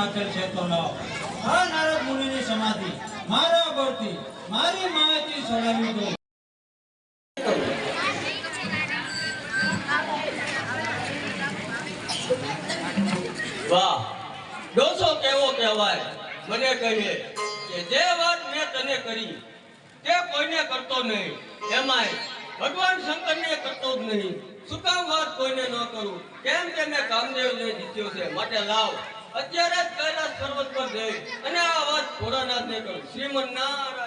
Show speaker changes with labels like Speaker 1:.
Speaker 1: માયાથી છે તો લાવ આ નારદ મુનિની સમાધિ. મારા પરથી મારી માહિતી છોડાવી દો.
Speaker 2: વાહ. ડોસો કેવો કહેવાય? મને કહીએ કે જે વાત મેં તને કરી, તે કોઈને કરતો નહીં. એમાંય ભગવાન શંકરને કરતો જ નહીં. શું કામ વાત કોઈને ન કરું? કેમ કે મેં કામદેવને જીત્યો છે? માટે લાવ. અત્યારે જ કૈલાસ પર્વત પર જઈ અને આ વાત ભોળાનાથને કહ્યું શ્રીમન નારાયણ